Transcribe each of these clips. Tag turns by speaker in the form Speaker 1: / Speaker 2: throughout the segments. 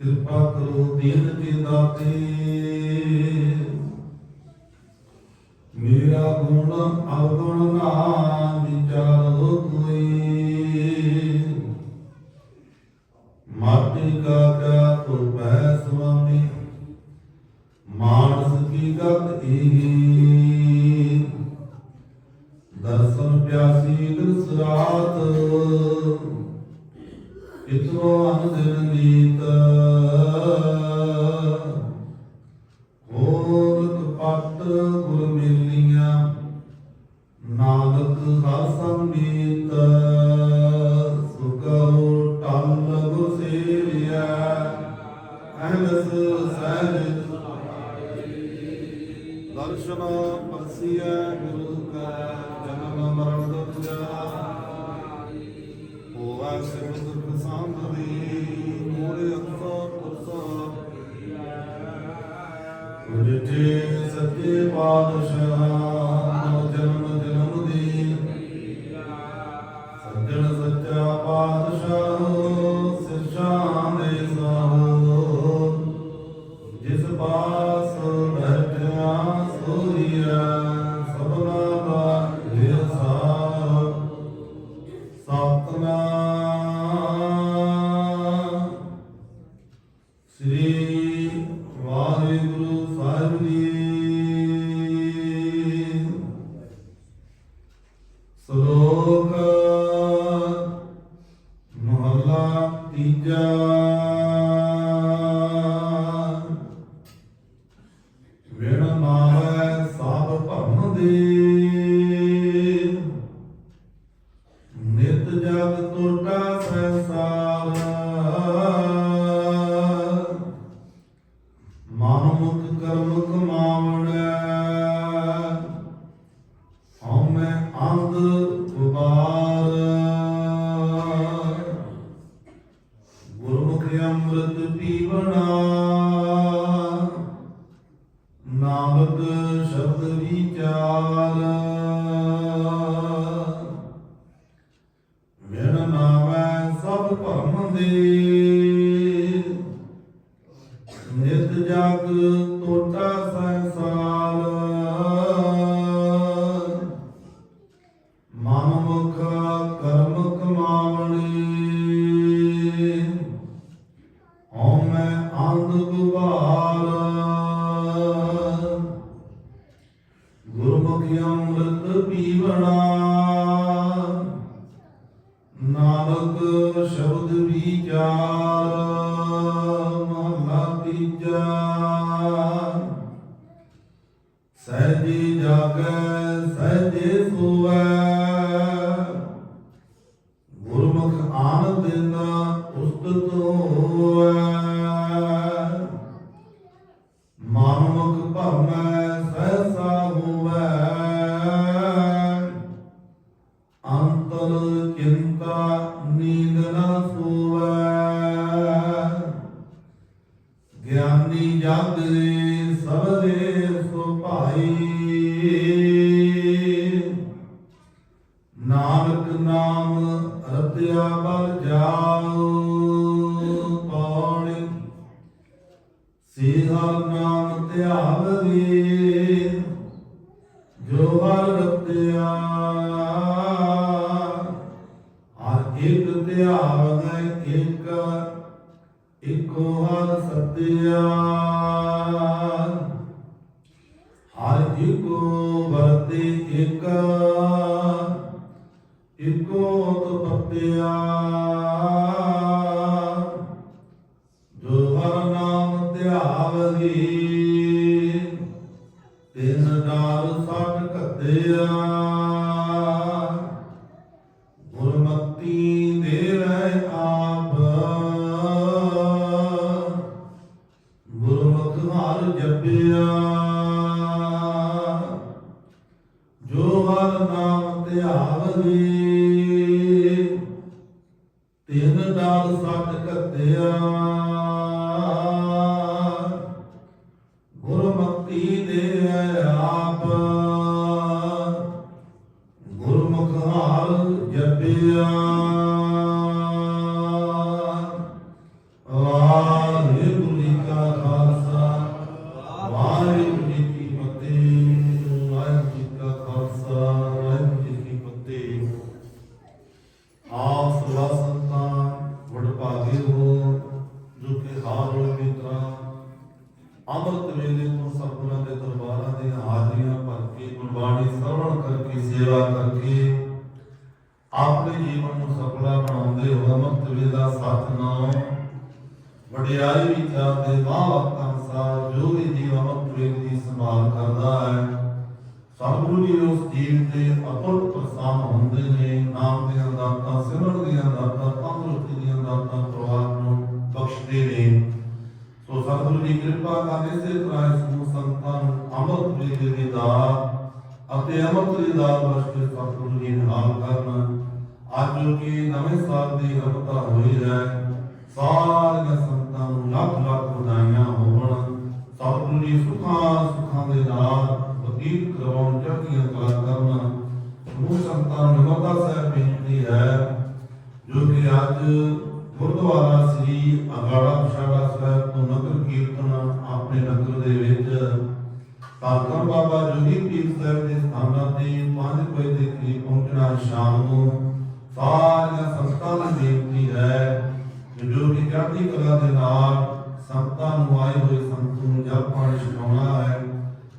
Speaker 1: ਕਿਰਪਾ ਕਰੋ ਦੀਨ ਕੇ ਦਾਤੇ। ਮੇਰਾ ਗੁਣ ਅਵਗੁਣ ਨਾ ਵਿਚਾਰੋ ਕੋਈ। ਮਾਟੀ ਕਾ ਕਿਆ ਤੁਰ ਪੈ ਸੁਆਮੀ, ਮਾਨਸ ਕੀ ਗਤ ਏਹੀ ਦਰਸ਼ਨ ਪਿਆਸੀ ਦਿਸ ਰਾਤ ਇਤਰੋ ਅਨ أحدث ساجد ദർശന പർസിയ ഗുരുക്ക ജനന മരണ പോവാശിവ സാന്ദ്രതി മൂടി സത്യപാദശ ਸ੍ਰੀ ਵਾਹਿਗੁਰੂ ਸਾਹਿਬ ਜੀ। ਮਨ ਮੁਖ ਕਰਮ ਕਮਾਵਣੈ ਨਿਤ ਜਗ ਟੋਟਾ ਸੰਸਾਰ ਸਹਿਜੀ ਜਾਗੈ ਸਹਿਜੇ ਸੋਵੈ। ਗਿਆਨੀ ਜਾਗਰੇ ਸਬਦੇ ਸੁਭਾਈ। ਨਾਨਕ ਨਾਮ ਰਤਿਆ ਬਲ ਜਾਉ ਪੌੜੀ ਸੀਹਾ ਨਾਮ ਧਿਆਵੀ ਜੋ ਹਰ ਰਤਿਆ। ਹਰ ਇੱਕ ਧਿਆਵੈ ਇੱਕ, ਇੱਕੋ ਹਰ ਸਤਿਆ। ਤਪਤਿਆ ਜੋ ਹਰ ਨਾਮ ਧਿਆਵਗੀ ਤਿਨ ਡਾਲ ਸੱਠ ਕੱਤਿਆ ਗੁਰਮਤੀ ਦੇ ਰਹਿ ਆਪ। ਗੁਰਮੁਖ ਹਰ ਜਪਿਆ। ਜੋ ਹਰ ਨਾਮ ਧਿਆਵਗੀ ਗੁਰਮਤੀ ਦੇ ਆਪ ਸਤਨਾਮ ਵਡਿਆਈ ਵਿਚਾਰ ਦੇ ਵਾਹ ਅਨਸਾਰ ਜੋ ਵੀ ਜੀਵ ਅੰਮ੍ਰਿਤ ਵੇਲੇ ਦੀ ਸੰਭਾਲ ਕਰਦਾ ਹੈ ਸਤਿਗੁਰੂ ਜੀ ਉਸ ਜੀਵ ਤੇ ਅਤੁੱਟ ਪ੍ਰਸੰਨ ਹੁੰਦੇ ਨੇ। ਨਾਮ ਦੀਆਂ ਦਾਤਾਂ, ਸਿਮਰਨ ਦੀਆਂ ਦਾਤਾਂ, ਤੰਦਰੁਸਤੀ ਦੀਆਂ ਦਾਤਾਂ ਪਰਿਵਾਰ ਨੂੰ ਬਖਸ਼ਦੇ ਨੇ। ਸੋ ਸਤਿਗੁਰੂ ਦੀ ਕਿਰਪਾ ਕਰਨ ਇਸੇ ਤਰ੍ਹਾਂ ਇਸ ਨੂੰ ਸੰਤਾਂ ਨੂੰ ਅੰਮ੍ਰਿਤ ਵੇਲੇ ਦੀ ਦਾਤ ਅਤੇ ਅੰਮ੍ਰਿਤ ਦੀ ਦਾਤ ਬਖਸ਼ ਕੇ ਸਤਿਗੁਰੂ ਜੀ ਨਿਹਾਲ ਕਰਨ। ਅੱਜ ਜੋ ਕਿ ਨਵੇਂ ਸਾਲ ਦੀ ਰਫਤਾ ਹੋਈ ਹੈ। ਸਾਰੀਆਂ ਸੰਤਾਂ ਨੂੰ ਲੱਖ ਲੱਖ ਵਧਾਈਆਂ ਹੋਵਣ। ਸਤਿਗੁਰੂ ਜੀ ਸੁਖਾਂ ਸੁਖਾਂ ਦੇ ਨਾਲ ਬਤੀਤ ਕਰਵਾਉਣ ਚੜ੍ਹਦੀਆਂ ਕਲਾ ਕਰਨ। ਸਮੂਹ ਸੰਤਾਂ ਨੂੰ ਨਿਮਰਤਾ ਸਾਹਿਬ ਬੇਨਤੀ ਹੈ, ਜੋ ਕਿ ਅੱਜ ਗੁਰਦੁਆਰਾ ਸ੍ਰੀ ਅਗਾੜਾ ਪਛਾੜਾ ਸਾਹਿਬ ਤੋਂ ਨਗਰ ਕੀਰਤਨ ਆਪਣੇ ਨਗਰ ਦੇ ਵਿੱਚ ਧੰਨ ਬਾਬਾ ਜੋਗੀ ਪੀਰ ਸਾਹਿਬ ਦੇ ਸਥਾਨਾਂ ਤੇ 5 ਵਜੇ ਦੇ ਕਰੀਬ ਪਹੁੰਚਣਾ ਸ਼ਾਮ ਨੂੰ। ਸਾਰੀਆਂ ਸੰਗਤਾਂ ਨੂੰ ਬੇਨਤੀ ਹੈ ਜੋ ਕਿ ਚੜ੍ਹਦੀ ਕਲਾ ਦੇ ਨਾਲ ਸੰਗਤਾਂ ਨੂੰ ਆਏ ਹੋਏ ਸੰਤ ਨੂੰ ਜਲ ਪਾਣੀ ਛਕਾਉਣਾ ਹੈ,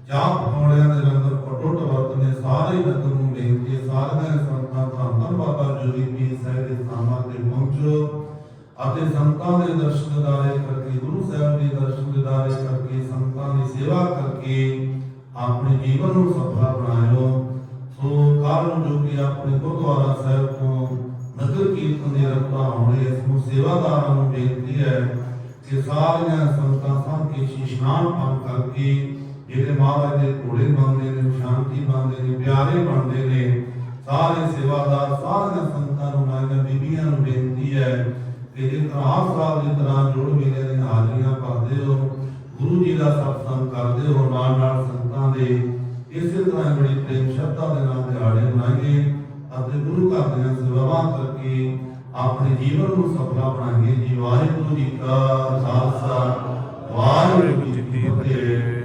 Speaker 1: ਚਾਹ ਪਕੌੜਿਆਂ ਦੇ ਲੰਗਰ ਪਟੋਟ ਵਰਤਨੇ ਸਾਰੇ ਨਗਰ ਨੂੰ ਬੇਨਤੀ ਹੈ, ਸਾਰੀਆਂ ਸੰਗਤਾਂ ਧੰਨ ਧੰਨ ਬਾਬਾ ਪੀਰ ਸਾਹਿਬ ਦੇ ਸਥਾਨਾਂ ਤੇ ਪਹੁੰਚੋ ਅਤੇ ਸੰਤਾਂ ਦੇ ਦਰਸ਼ਨ ਦਿਦਾਰੇ ਕਰਕੇ, ਗੁਰੂ ਸਾਹਿਬ ਦੇ ਦਰਸ਼ਨ ਦਿਦਾਰੇ ਕਰਕੇ ਸੰਤਾਂ ਦੀ ਸੇਵਾ ਕਰਕੇ ਆਪਣੇ ਜੀਵਨ ਨੂੰ ਸਫਲ ਬਣਾਇਓ। ਸੋ ਕੱਲ੍ਹ ਜੋ ਕਿ ਆਪਣੇ ਗੁਰਦੁਆਰਾ ਕੀਰਤਨ ਦੀ ਇਸ ਨੂੰ ਸੇਵਾਦਾਰਾਂ ਨੂੰ ਬੇਨਤੀ ਹੈ ਕਿ ਸਾਰੀਆਂ ਸੰਤਾਂ ਸਾਹ ਕੇ ਇਸ਼ਨਾਨ ਪਾਣ ਕਰਕੇ, ਜਿਹੜੇ ਮਹਾਰਾਜ ਦੇ ਘੋੜੇ ਬਣਦੇ ਨੇ, ਸ਼ਾਂਤੀ ਬਣਦੇ ਨੇ, ਪਿਆਰੇ ਬਣਦੇ ਨੇ, ਸਾਰੇ ਸੇਵਾਦਾਰ, ਸਾਰੀਆਂ ਸੰਤਾਂ ਨੂੰ ਮਾਈਆਂ ਬੀਬੀਆਂ ਨੂੰ ਬੇਨਤੀ ਹੈ ਕਿ ਜੇ ਤਰ੍ਹਾਂ ਸਾਹਿਬ ਦੀ ਤਰ੍ਹਾਂ ਜੋੜ ਮੇਲੇ ਦੀਆਂ ਹਾਜ਼ਰੀਆਂ ਭਰਦੇ ਹੋ, ਗੁਰੂ ਜੀ ਦਾ ਸਤਸੰਗ ਕਰਦੇ ਹੋ, ਨਾਲ ਨਾਲ ਸੰਤਾਂ ਦੇ ਇਸੇ ਤਰ੍ਹਾਂ ਬੜੀ ਪ੍ਰੇਮ ਸ਼ਰਧਾ ਦੇ ਨਾਲ ਦਿਹਾੜੇ ਮਨਾਈਏ ਅਤੇ ਗੁਰੂ ਘਰ ਦੀਆਂ ਸੇਵਾਵਾਂ ਕਰਕੇ ਆਪਣੇ ਜੀਵਨ ਨੂੰ ਸਫਲਾ ਬਣਾਈਏ ਜੀ। ਵਾਹਿਗੁਰੂ ਜੀ ਕਾ ਖਾਲਸਾ ਵਾਹਿਗੁਰੂ ਜੀ ਕੀ ਫਤਿਹ।